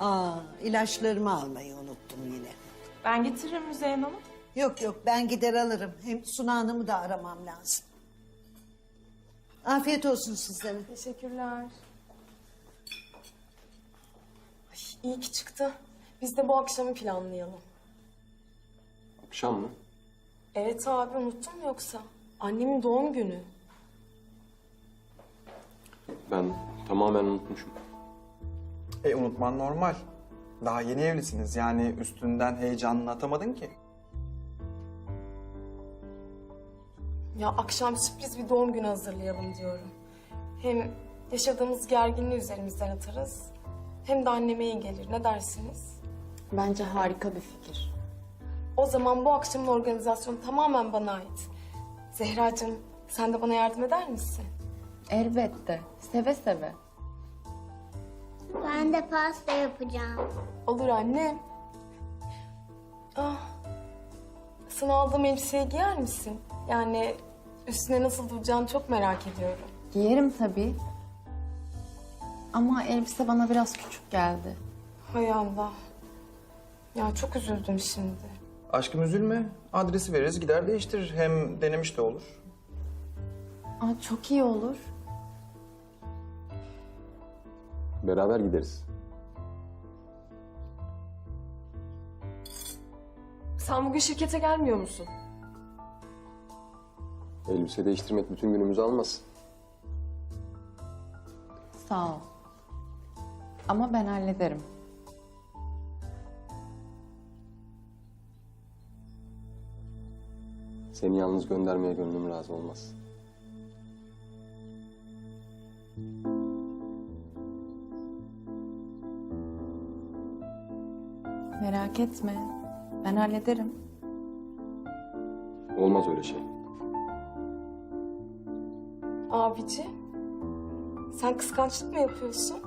Aa, ilaçlarımı almayı unuttum yine. Ben getiririm Müzeyyen Hanım. Yok yok ben gider alırım. Hem Suna Hanım'ı da aramam lazım. Afiyet olsun sizlere. Teşekkürler. Ay, iyi ki çıktı. Biz de bu akşamı planlayalım. Akşam mı? Evet abi unuttun mu yoksa? Annemin doğum günü. Ben tamamen unutmuşum. E unutman normal. Daha yeni evlisiniz yani üstünden heyecanını atamadın ki. Ya akşam sürpriz bir doğum günü hazırlayalım diyorum. Hem yaşadığımız gerginliği üzerimizden atarız. Hem de anneme iyi gelir. Ne dersiniz? Bence harika bir fikir. O zaman bu akşamın organizasyonu tamamen bana ait. Zehracığım sen de bana yardım eder misin? Elbette. Seve seve. Ben de pasta yapacağım. Olur anne. Ah. Sana aldığım elbiseyi giyer misin? Yani üstüne nasıl duracağını çok merak ediyorum. Giyerim tabii. Ama elbise bana biraz küçük geldi. Hay Allah. Ya çok üzüldüm şimdi. Aşkım üzülme. Adresi veririz gider değiştirir. Hem denemiş de olur. Aa, çok iyi olur. Beraber gideriz. Sen bugün şirkete gelmiyor musun? Elbise değiştirmek bütün günümüzü almaz. Sağ ol. Ama ben hallederim. Seni yalnız göndermeye gönlüm razı olmaz. Merak etme. Ben hallederim. Olmaz öyle şey. Abici. Sen kıskançlık mı yapıyorsun?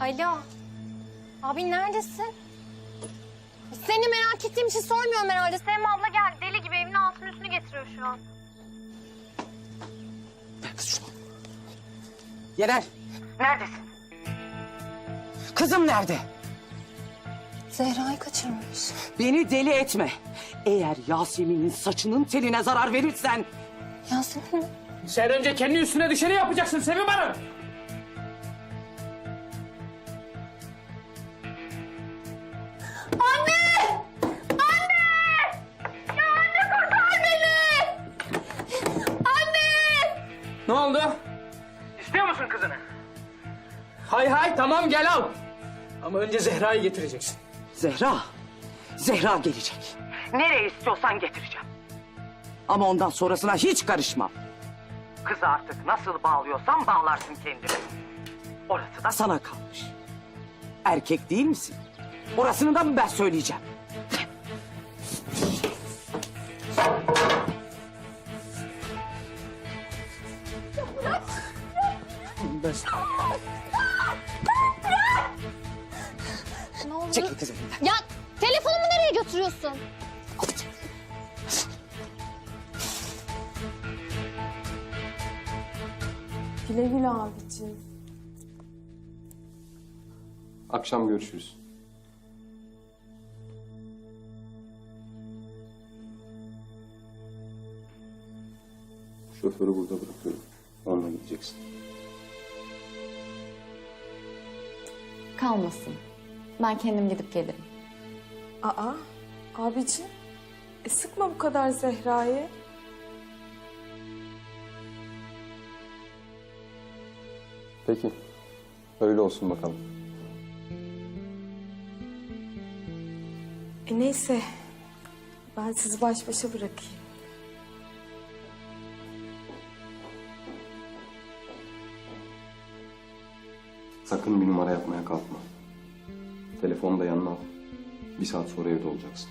Alo. Abi neredesin? Seni merak ettiğim için sormuyorum herhalde. Sevim abla geldi. Deli gibi evin altını üstünü getiriyor şu an. Yener. Neredesin? Kızım nerede? Zehra'yı kaçırmış. Beni deli etme. Eğer Yasemin'in saçının teline zarar verirsen... Yasemin Sen önce kendi üstüne düşeni yapacaksın Sevim Hanım. Hay hay tamam gel al. Ama önce Zehra'yı getireceksin. Zehra, Zehra gelecek. Nereye istiyorsan getireceğim. Ama ondan sonrasına hiç karışmam. Kızı artık nasıl bağlıyorsan bağlarsın kendini. Orası da sana kalmış. Erkek değil misin? Orasını da mı ben söyleyeceğim? Ben... Çekil kızım. Ya telefonumu nereye götürüyorsun? Güle güle abicim. Akşam görüşürüz. Şoförü burada bırakıyorum. Onunla gideceksin. Kalmasın. Ben kendim gidip gelirim. Aa, abici. E sıkma bu kadar Zehra'yı. Peki. Öyle olsun bakalım. E neyse. Ben sizi baş başa bırakayım. Sakın bir numara yapmaya kalkma. Telefonu da yanına al. Bir saat sonra evde olacaksın.